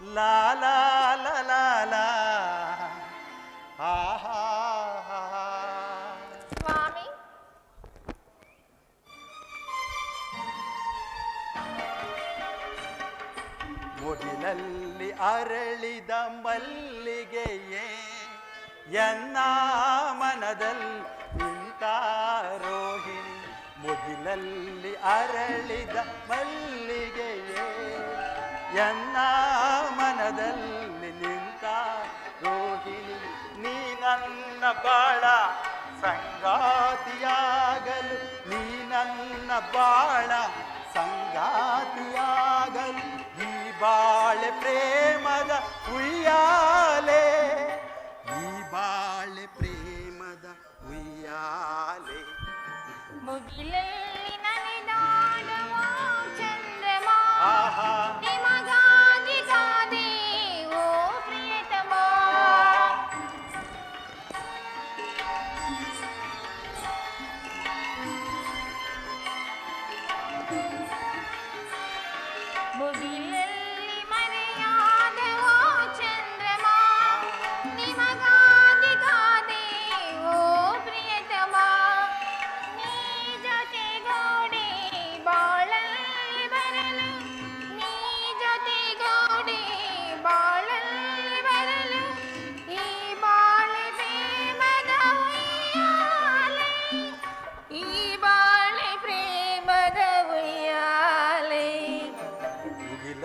ಲಾಲಾ ಲಾ ಸ್ವಾಮಿ ಮುಗಿಲಲ್ಲಿ ಅರಳಿದ ಮಲ್ಲಿಗೆಯೇ ಎನ್ನ ಮನದಲ್ಲಿ ನಿಂತಾರೋಹಿಣಿ ಮುಗಿಲಲ್ಲಿ ಅರಳಿದ ಮಲ್ಲಿಗೆಯೇ ಎನ್ನ ಮನದಲ್ಲಿ ನಿಂತ ರೋಹಿಣಿ, ನೀ ನನ್ನ ಬಾಳ ಸಂಗಾತಿಯಾಗಲು, ನೀ ನನ್ನ ಬಾಳ ಸಂಗಾತಿಯಾಗಲು, ಈ ಬಾಳೆ ಪ್ರೇಮದ ಉಯ್ಯಾಲೆ, ಈ ಬಾಳೆ ಪ್ರೇಮದ ಉಯ್ಯಾಲೆ. ಮುಗಿಲಲ್ಲಿ ಮುಗಿಲಲ್ಲಿ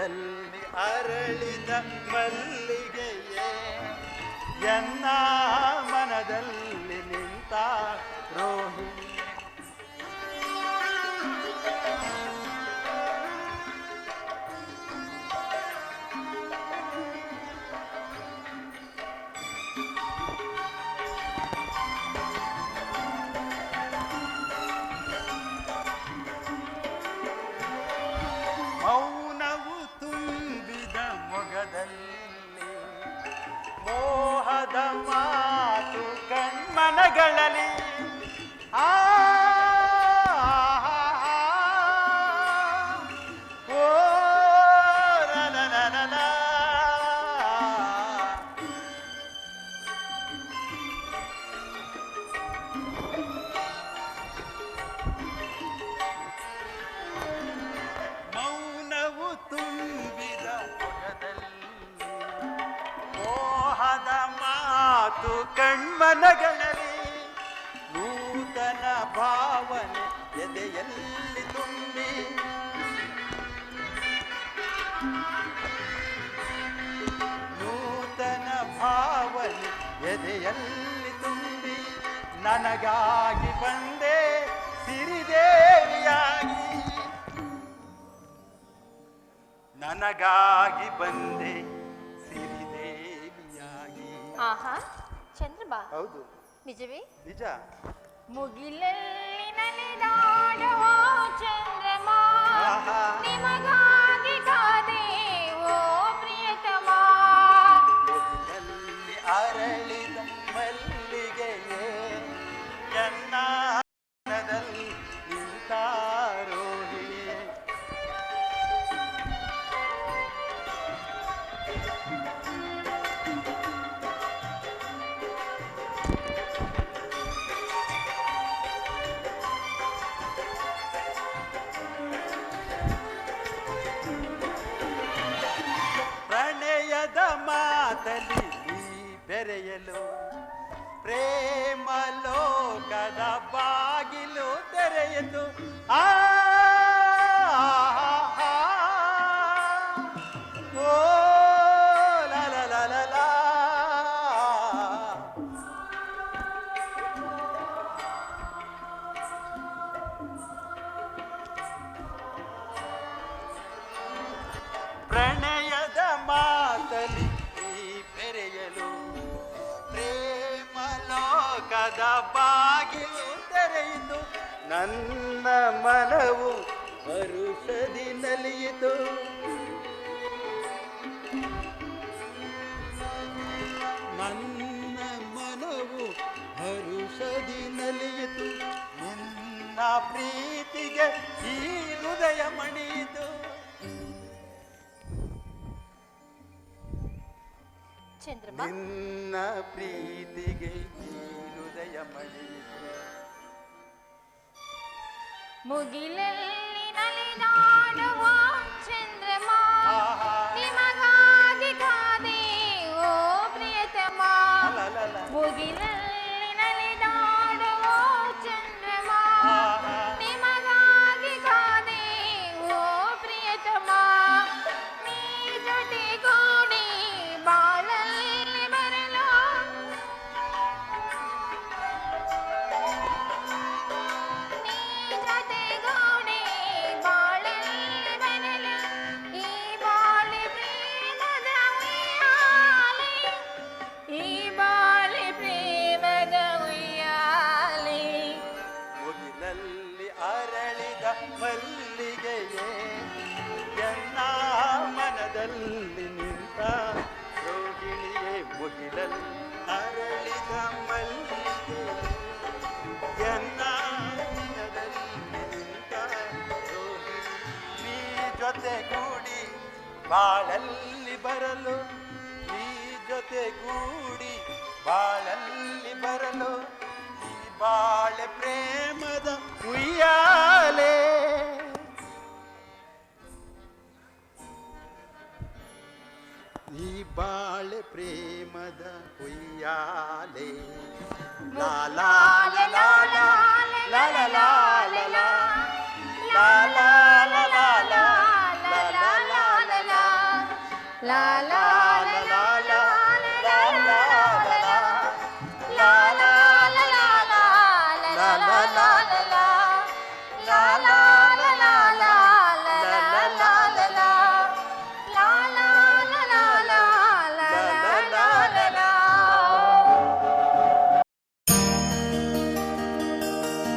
ಮುಗಿಲಲ್ಲಿ ಅರಳಿದ ಮಲ್ಲಿಗೆಯೇ ಎನ್ನ ಮನದಲ್ಲಿ ನಿಂತ ರೋಹಿಣಿ ಭಾವನೆ ಎದೆಯಲ್ಲಿ ತುಂಬಿ. ನೂತನ ಭಾವನೆ ಎದೆಯಲ್ಲಿ ತುಂಬಿ. ನನಗಾಗಿ ಬಂದೆ ಸಿರಿದೇವಿಯಾಗಿ. ನನಗಾಗಿ ಬಂದೆ ಸಿರಿದೇವಿಯಾಗಿ. ಆಹಾ ಚಂದ್ರಬಾ ಹೌದು. ನಿಜವೇ? ನಿಜ. ಮುಗಿಲಲ್ಲಿ ನಲಿದಾಡುವ ಚಂದ್ರಮ ಆಹಾ. ಬೆರೆಯಲು ಪ್ರೇಮ ಲೋಕದ ಬಾಗಿಲು ತೆರೆಯಿತು ಆ ಲೋಕದ ಬಾಗಿಲು ತೆರೆಯಿತು. ನನ್ನ ಮನವು ಮರುಷದಿ ನಲಿಯಿತು. ನನ್ನ ಮನವು ಮರುಷದಿ ನಲಿಯಿತು. ನಿನ್ನ ಪ್ರೀತಿಗೆ ಈ ಹೃದಯ ಮಣಿಯಿತು. ಚಂದ್ರಮ ನಿನ್ನ ಪ್ರೀತಿಗೆ ಹೃದಯ ಮಣಿಯಿತು ಮುಗಿಲಲ್ಲಿ ನಲಿದಾಡುವ ಎನ್ನ ಮನದಲ್ಲಿ ನಿಂತ ರೋಗಿಣಿಯೇ ಮುಗಿಲಲ್ಲಿ ಅರಳಿದ ಮಲ್ಲಿಗೆ ಎನ್ನ ಮನದಲ್ಲಿ ನಿಂತ ರೋಗಿಣಿ ನೀ ಜೊತೆಗೂಡಿ ಬಾಳಲ್ಲಿ ಬರಲು, ನೀ ಜೊತೆಗೂಡಿ ಬಾಳಲ್ಲಿ ಬರಲು, ಈ ಬಾಳೆ ಪ್ರೇಮದ ಉಯ್ಯಾಲೆ ಬಾಳೆ ಪ್ರೇಮದ ಹುಯ್ಯಾಲೆ ಲಾಲಾಲ ಲಾಲಾಲ ಲಾಲಾಲ ಲಾಲಾಲ ಲಾಲಾಲ